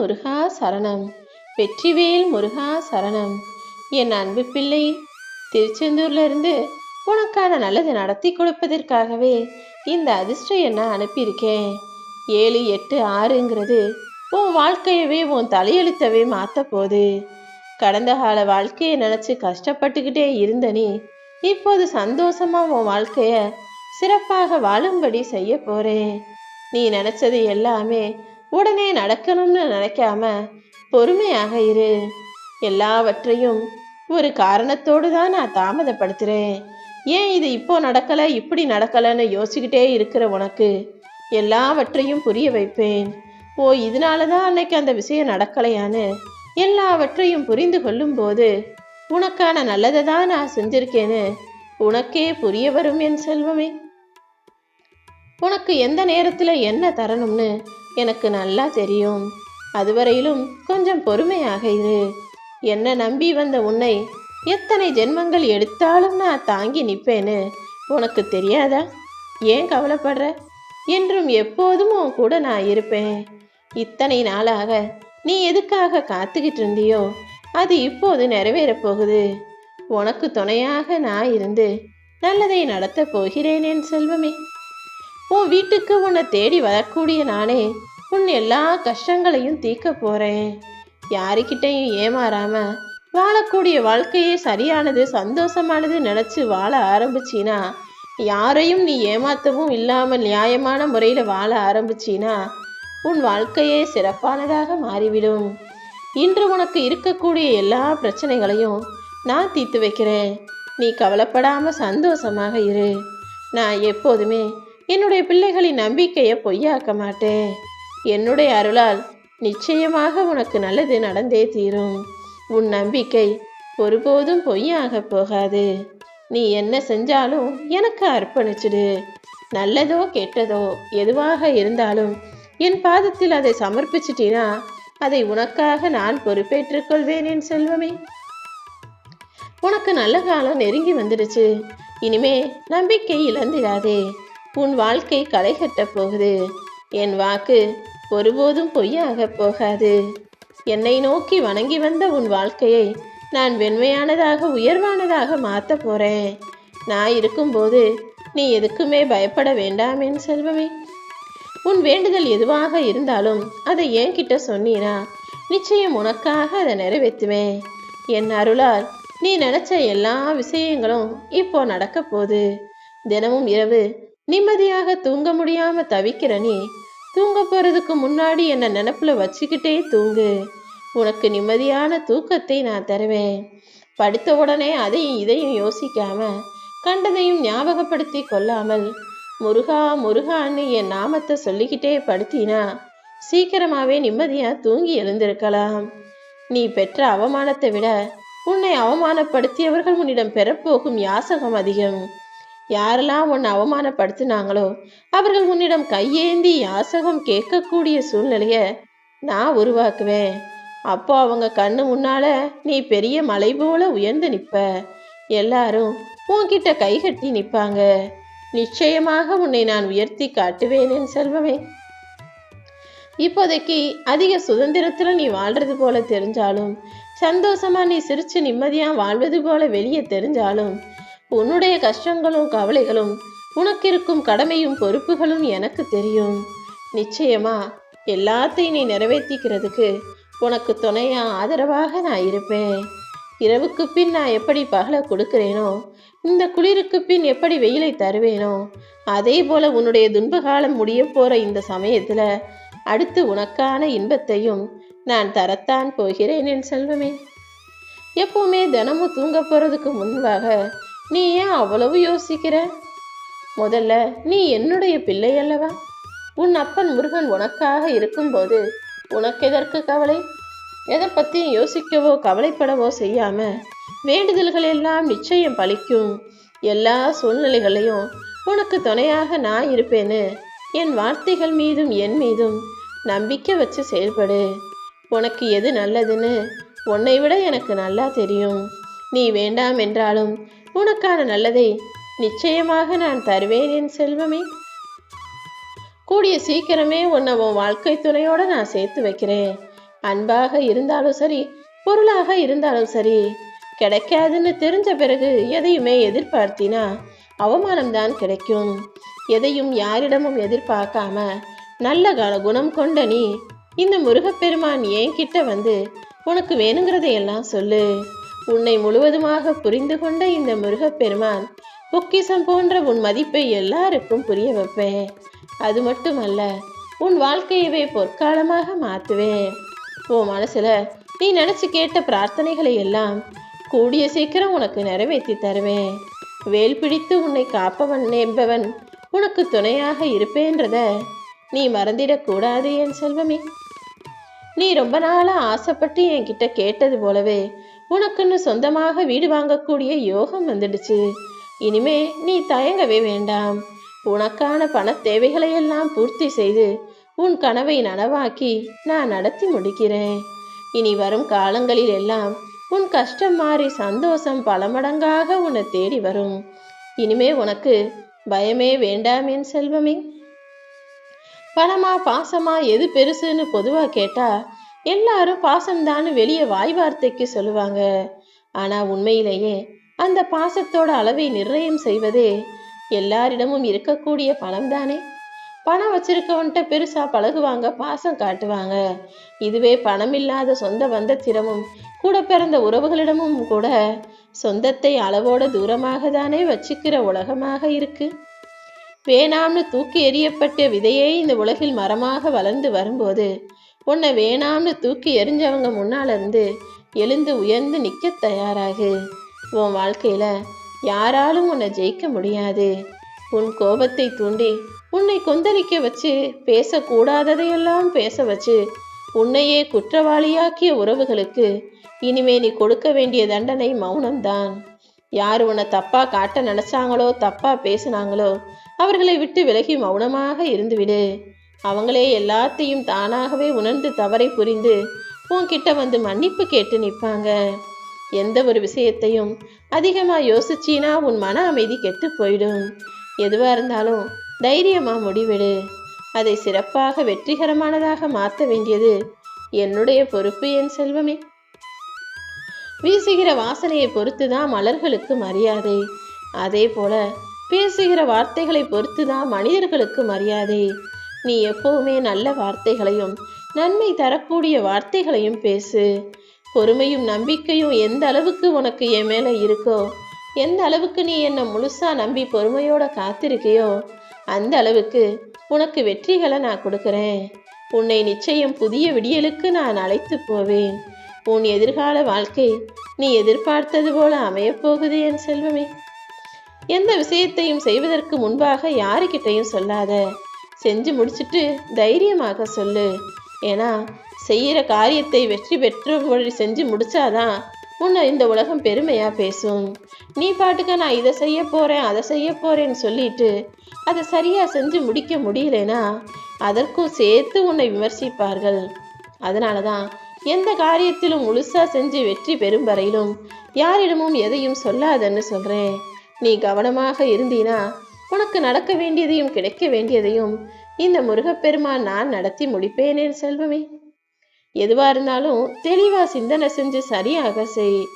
முருகா சரணம். வெற்றிவேல் முருகா சரணம். என் அன்பு பிள்ளை திருச்செந்தூர்லேருந்து உனக்கான நல்லது நடத்தி கொடுப்பதற்காகவே இந்த அதிர்ஷ்டம் என்ன அனுப்பியிருக்கேன்? ஏழு எட்டு ஆறுங்கிறது உன் வாழ்க்கையவே உன் தலையெழுத்தவே மாற்ற போகுது. கடந்த கால வாழ்க்கையை நினைச்சு கஷ்டப்பட்டுக்கிட்டே இருந்த நீ இப்போது சந்தோஷமா உன் வாழ்க்கைய சிறப்பாக வாழும்படி செய்ய போறேன் நீ நினைச்சது எல்லாமே உடனே நடக்கணும்னு நினைக்காம பொறுமையாக இரு. எல்லாவற்றையும் ஒரு காரணத்தோடு தான் நான் தாமதப்படுத்துகிறேன் ஏன் இது இப்போ நடக்கலை இப்படி நடக்கலைன்னு யோசிச்சுக்கிட்டே இருக்கிற உனக்கு எல்லாவற்றையும் புரிய வைப்பேன். ஓ இதனால தான் அன்னைக்கு அந்த விஷயம் நடக்கலையான்னு எல்லாவற்றையும் புரிந்து கொள்ளும்போது உனக்கான நல்லதை தான் நான் செஞ்சிருக்கேன்னு உனக்கே புரிய வரும் என் செல்வமே. உனக்கு எந்த நேரத்தில் என்ன தரணும்னு எனக்கு நல்லா தெரியும். அதுவரையிலும் கொஞ்சம் பொறுமையாக இரு. என்ன நம்பி வந்த உன்னை எத்தனை ஜென்மங்கள் எடுத்தாலும் நான் தாங்கி நிற்பேன்னு உனக்கு தெரியாதா? ஏன் கவலைப்படுற? என்றும் எப்போதும் உன் கூட நான் இருப்பேன். இத்தனை நாளாக நீ எதுக்காக காத்துக்கிட்டு இருந்தியோ அது இப்போது நிறைவேறப் போகுது. உனக்கு துணையாக நான் இருந்து நல்லதை நடத்தப் போகிறேனேன் செல்வமே. உன் வீட்டுக்கு உன்னை தேடி வரக்கூடிய நானே உன் எல்லா கஷ்டங்களையும் தீர்க்க போறேன். யாருக்கிட்டையும் ஏமாறாம வாழக்கூடிய வாழ்க்கையே சரியானது சந்தோஷமானது நினைச்சு வாழ ஆரம்பிச்சினா யாரையும் நீ ஏமாத்தவும் இல்லாமல் நியாயமான முறையில் வாழ ஆரம்பிச்சினா உன் வாழ்க்கையே சிறப்பானதாக மாறிவிடும். இன்று உனக்கு இருக்கக்கூடிய எல்லா பிரச்சனைகளையும் நான் தீர்த்து வைக்கிறேன். நீ கவலைப்படாமல் சந்தோஷமாக இரு. நான் எப்போதுமே என்னுடைய பிள்ளைகளின் நம்பிக்கையை பொய்யாக்க மாட்டேன். என்னுடைய அருளால் நிச்சயமாக உனக்கு நல்லது நடந்தே தீரும். உன் நம்பிக்கை ஒருபோதும் பொய்யாக போகாது. நீ என்ன செஞ்சாலும் எனக்கு அர்ப்பணிச்சிடு. நல்லதோ கெட்டதோ எதுவாக இருந்தாலும் என் பாதத்தில் அதை சமர்ப்பிச்சிட்டினா அதை உனக்காக நான் பொறுப்பேற்றுக் கொள்வேன் என் செல்வமே. உனக்கு நல்ல காலம் நெருங்கி வந்துடுச்சு. இனிமே நம்பிக்கை இழந்திடாதே. உன் வாழ்க்கை களை கட்டப் போகுது. என் வாக்கு ஒருபோதும் பொய்யாக போகாது. என்னை நோக்கி வணங்கி வந்த உன் வாழ்க்கையை நான் வெண்மையானதாக உயர்வானதாக மாற்ற போகிறேன் நான் இருக்கும்போது நீ எதுக்குமே பயப்பட வேண்டாம் என் செல்வமே. உன் வேண்டுதல் எதுவாக இருந்தாலும் அதை என்கிட்ட சொன்னீனா நிச்சயம் உனக்காக அதை நிறைவேற்றுவேன். என் அருளால் நீ நினைச்ச எல்லா விஷயங்களும் இப்போ நடக்க போகுது. தினமும் இரவு நிம்மதியாக தூங்க முடியாம தவிக்கிற நீ தூங்க போறதுக்கு முன்னாடி என்ன நினப்புல வச்சுக்கிட்டே தூங்கு. உனக்கு நிம்மதியான தூக்கத்தை நான் தருவேன். படுத்த உடனே அதையும் இதையும் யோசிக்காம கண்டதையும் ஞாபகப்படுத்தி கொள்ளாமல் முருகா முருகான்னு என் நாமத்தை சொல்லிக்கிட்டே படுத்தினா சீக்கிரமாவே நிம்மதியா தூங்கி எழுந்திருக்கலாம். நீ பெற்ற அவமானத்தை விட உன்னை அவமானப்படுத்தியவர்கள் உன்னிடம் பெறப்போகும் யாசகம் அதிகம். யாரெல்லாம் உன்னை அவமானப்படுத்தினாங்களோ அவர்கள் உன்னிடம் கையேந்தி யாசகம் கேட்கக்கூடிய சூழ்நிலையை நான் உருவாக்குவேன். அப்போ அவங்க கண்ணு முன்னால நீ பெரிய மலை போல உயர்ந்து நிற்ப எல்லாரும் உன்கிட்ட கைகட்டி நிற்பாங்க நிச்சயமாக உன்னை நான் உயர்த்தி காட்டுவேன் என் செல்வமே. இப்போதைக்கு அதிக சுதந்திரத்தில் நீ வாழ்றது போல தெரிஞ்சாலும் சந்தோஷமா நீ சிரிச்சு நிம்மதியா வாழ்வது போல வெளியே தெரிஞ்சாலும் உன்னுடைய கஷ்டங்களும் கவலைகளும் உனக்கிருக்கும் கடமையும் பொறுப்புகளும் எனக்கு தெரியும். நிச்சயமா எல்லாத்தையும் நீ நிறைவேற்றிக்கிறதுக்கு உனக்கு துணையா ஆதரவாக நான் இருப்பேன். இரவுக்கு பின் நான் எப்படி பகலை கொடுக்கிறேனோ இந்த குளிருக்கு பின் எப்படி வெயிலை தருவேனோ அதே போல உன்னுடைய துன்பகாலம் முடிய போற இந்த சமயத்துல அடுத்து உனக்கான இன்பத்தையும் நான் தரத்தான் போகிறேன் என் செல்வமே. எப்பவுமே தினமும் தூங்க போறதுக்கு முன்பாக நீ ஏன் அவ்வளவு யோசிக்கிற? முதல்ல நீ என்னுடைய பிள்ளை அல்லவா? உன் அப்பன் முருகன் உனக்காக இருக்கும்போது உனக்கு எதற்கு கவலை? எதை பற்றியும் யோசிக்கவோ கவலைப்படவோ செய்யாம வேண்டுதல்கள் எல்லாம் நிச்சயம் பலிக்கும் எல்லா சூழ்நிலைகளையும் உனக்கு துணையாக நான் இருப்பேன்னு என் வார்த்தைகள் மீதும் என் மீதும் நம்பிக்கை வச்சு செயல்படு. உனக்கு எது நல்லதுன்னு உன்னை விட எனக்கு நல்லா தெரியும். நீ வேண்டாம் என்றாலும் உனக்கான நல்லதை நிச்சயமாக நான் தருவேன் என் செல்வமே. கூடிய சீக்கிரமே உன்னை உன் வாழ்க்கை துணையோட நான் சேர்த்து வைக்கிறேன். அன்பாக இருந்தாலும் சரி பொருளாக இருந்தாலும் சரி கிடைக்காதுன்னு தெரிஞ்ச பிறகு எதையுமே எதிர்பார்த்தினா அவமானம்தான் கிடைக்கும். எதையும் யாரிடமும் எதிர்பார்க்காம நல்ல கால குணம் கொண்ட நீ இந்த முருகப்பெருமான் என்கிட்ட வந்து உனக்கு வேணுங்கிறதையெல்லாம் சொல்லு. உன்னை முழுவதுமாக புரிந்து கொண்ட இந்த முருகப்பெருமான் பொக்கிஷம் போன்ற உன் மதிப்பை எல்லாருக்கும் புரிய வைப்பேன். அது மட்டுமல்ல உன் வாழ்க்கையவே பொற்காலமாக மாற்றுவேன். உன் மனசுல நீ நினைச்சு கேட்ட பிரார்த்தனைகளை எல்லாம் கூடிய சீக்கிரம் உனக்கு நிறைவேற்றி தருவேன். வேல் பிடித்து உன்னை காப்பவன் என்பவன் உனக்கு துணையாக இருப்பேன்றத நீ மறந்திடக்கூடாது என் செல்வமே. நீ ரொம்ப நாளாக ஆசைப்பட்டு என்கிட்ட கேட்டது போலவே உனக்குன்னு சொந்தமாக வீடு வாங்கக்கூடிய யோகம் வந்துடுச்சு. இனிமே நீ தயங்கவே வேண்டாம். உனக்கான பண தேவைகளை எல்லாம் பூர்த்தி செய்து உன் கனவை நனவாக்கி நான் நடத்தி முடிக்கிறேன். இனி வரும் காலங்களில் எல்லாம் உன் கஷ்டம் மாறி சந்தோஷம் பல மடங்காக உன்னை தேடி வரும். இனிமே உனக்கு பயமே வேண்டாம் என் செல்வமே. பணமா பாசமா எது பெருசுன்னு பொதுவா கேட்டா எல்லாரும் பாசம்தான்னு வெளியே வாய் வார்த்தைக்கு சொல்லுவாங்க. ஆனா உண்மையிலேயே அந்த பாசத்தோட அளவை நிர்ணயம் செய்வதே எல்லாரிடமும் இருக்கக்கூடிய பணம் தானே பணம் வச்சிருக்கவன்ட்ட பெருசா பழகுவாங்க பாசம் காட்டுவாங்க. இதுவே பணம் இல்லாத சொந்த பந்தத்திடமும் கூட பிறந்த உறவுகளிடமும் கூட சொந்தத்தை அளவோட தூரமாக தானே வச்சுக்கிற உலகமாக இருக்கு. வேணாம்னு தூக்கி எறியப்பட்ட விதையே இந்த உலகில் மரமாக வளர்ந்து வரும்போது உன்னை வேணாம்னு தூக்கி எறிஞ்சவங்க முன்னால இருந்து எழுந்து உயர்ந்து நிற்க தயாராகு. உன் வாழ்க்கையில யாராலும் உன்னை ஜெயிக்க முடியாது. உன் கோபத்தை தூண்டி உன்னை கொந்தளிக்க வச்சு பேசக்கூடாததையெல்லாம் பேச வச்சு உன்னையே குற்றவாளியாக்கிய உறவுகளுக்கு இனிமே நீ கொடுக்க வேண்டிய தண்டனை மௌனம்தான். யார் உன்னை தப்பா காட்ட நினைச்சாங்களோ தப்பா பேசுனாங்களோ அவர்களை விட்டு விலகி மௌனமாக இருந்துவிடு. அவங்களே எல்லாத்தையும் தானாகவே உணர்ந்து தவறை புரிந்து உன்கிட்ட வந்து மன்னிப்பு கேட்டு நிற்பாங்க. எந்த ஒரு விஷயத்தையும் அதிகமாக யோசிச்சினா உன் மன அமைதி கெட்டு போயிடும். எதுவாக இருந்தாலும் தைரியமாக முடிவெடு. அதை சிறப்பாக வெற்றிகரமானதாக மாற்ற வேண்டியது என்னுடைய பொறுப்பு என் செல்வமே. வீசுகிற வாசனையை பொறுத்து தான் மலர்களுக்கு மரியாதை. அதே போல பேசுகிற வார்த்தைகளை பொறுத்து தான் மனிதர்களுக்கு மரியாதை. நீ எப்பவுமே நல்ல வார்த்தைகளையும் நன்மை தரக்கூடிய வார்த்தைகளையும் பேசு. பொறுமையும் நம்பிக்கையும் எந்த அளவுக்கு உனக்கு என் மேல இருக்கோ எந்த அளவுக்கு நீ என்னை முழுசாக நம்பி பொறுமையோட காத்திருக்கியோ அந்த அளவுக்கு உனக்கு வெற்றிகளை நான் கொடுக்குறேன். உன்னை நிச்சயம் புதிய விடியலுக்கு நான் அழைத்து போவேன். உன் எதிர்கால வாழ்க்கை நீ எதிர்பார்த்தது போல அமையப்போகுது என் செல்வமே. எந்த விஷயத்தையும் செய்வதற்கு முன்பாக யாருக்கிட்டையும் சொல்லாத. செஞ்சு முடிச்சிட்டு தைரியமாக சொல்லு. ஏன்னா செய்கிற காரியத்தை வெற்றி பெற்றபடி செஞ்சு முடிச்சாதான் உன்னை இந்த உலகம் பெருமையாக பேசும். நீ பாட்டுக்க நான் இதை செய்ய போகிறேன் அதை செய்ய போகிறேன்னு சொல்லிட்டு அதை சரியாக செஞ்சு முடிக்க முடியலனா அதற்கும் சேர்த்து உன்னை விமர்சிப்பார்கள். அதனால தான் எந்த காரியத்திலும் முழுசாக செஞ்சு வெற்றி பெறும் வரையிலும் யாரிடமும் எதையும் சொல்லாதன்னு சொல்கிறேன் நீ கவனமாக இருந்தீனா உனக்கு நடக்க வேண்டியதையும் கிடைக்க வேண்டியதையும் இந்த முருகப்பெருமான் நான் நடத்தி முடிப்பேனே செல்வமே. எதுவா இருந்தாலும் தெளிவா சிந்தனை செஞ்சு சரியாக செய்.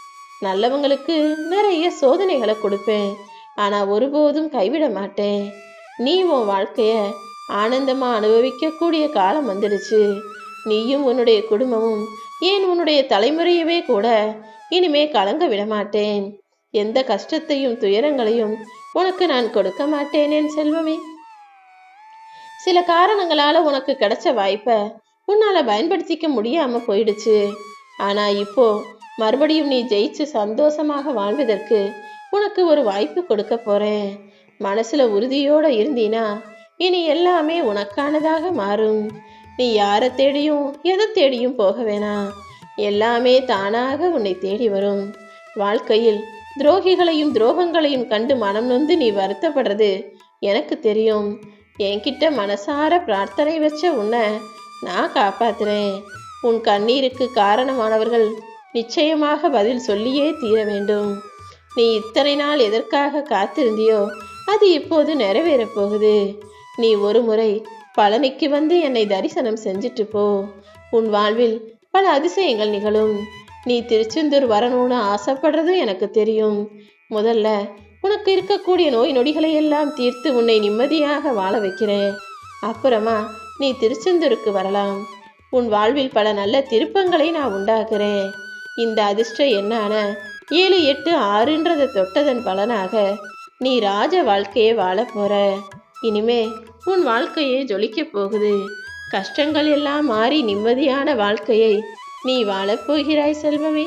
நல்லவங்களுக்கு நிறைய சோதனைகளை கொடுப்பேன். ஆனா ஒருபோதும் கைவிட மாட்டேன். நீ உன் வாழ்க்கைய ஆனந்தமா அனுபவிக்கக்கூடிய காலம் வந்துடுச்சு. நீயும் உன்னுடைய குடும்பமும் ஏன் உன்னுடைய தலைமுறையவே கூட இனிமே கலங்க விட மாட்டேன். எந்த கஷ்டத்தையும் துயரங்களையும் உனக்கு நான் கொடுக்க மாட்டேனேன் செல்வமே. சில காரணங்களால உனக்கு கிடைச்ச வாய்ப்பை உன்னால பயன்படுத்திக்க முடியாம போயிடுச்சு. ஆனா இப்போ மறுபடியும் நீ ஜெயிச்சு சந்தோஷமாக வாழ்வதற்கு உனக்கு ஒரு வாய்ப்பு கொடுக்க போறேன். மனசுல உறுதியோட இருந்தீனா இனி எல்லாமே உனக்கானதாக மாறும். நீ யாரை தேடியும் எதை தேடியும் போக வேணாம். எல்லாமே தானாக உன்னை தேடி வரும். வாழ்க்கையில் துரோகிகளையும் துரோகங்களையும் கண்டு மனம் நொந்து நீ வருத்தப்படுறது எனக்கு தெரியும். என்கிட்ட மனசார பிரார்த்தனை வச்ச உன்னை நான் காப்பாத்துறேன். உன் கண்ணீருக்கு காரணமானவர்கள் நிச்சயமாக பதில் சொல்லியே தீர வேண்டும். நீ இத்தனை நாள் எதற்காக காத்திருந்தியோ அது இப்போது நிறைவேறப் போகுது. நீ ஒரு முறை பழனிக்கு வந்து என்னை தரிசனம் செஞ்சுட்டு போ. உன் வாழ்வில் பல அதிசயங்கள் நிகழும். நீ திருச்செந்தூர் வரணும்னு ஆசைப்படுறதும் எனக்கு தெரியும். முதல்ல உனக்கு இருக்கக்கூடிய நோய் நொடிகளை எல்லாம் தீர்த்து உன்னை நிம்மதியாக வாழ வைக்கிறேன். அப்புறமா நீ திருச்செந்தூருக்கு வரலாம். உன் வாழ்வில் பல நல்ல திருப்பங்களை நான் உண்டாக்குறேன். இந்த அதிர்ஷ்டம் என்னான? ஏழு எட்டு ஆறுன்றதை தொட்டதன் பலனாக நீ ராஜ வாழ்க்கையை வாழப் போற. இனிமே உன் வாழ்க்கையே ஜொலிக்கப் போகுது. கஷ்டங்கள் எல்லாம் மாறி நிம்மதியான வாழ்க்கையை நீ வாழப்போகிறாய் செல்வமே.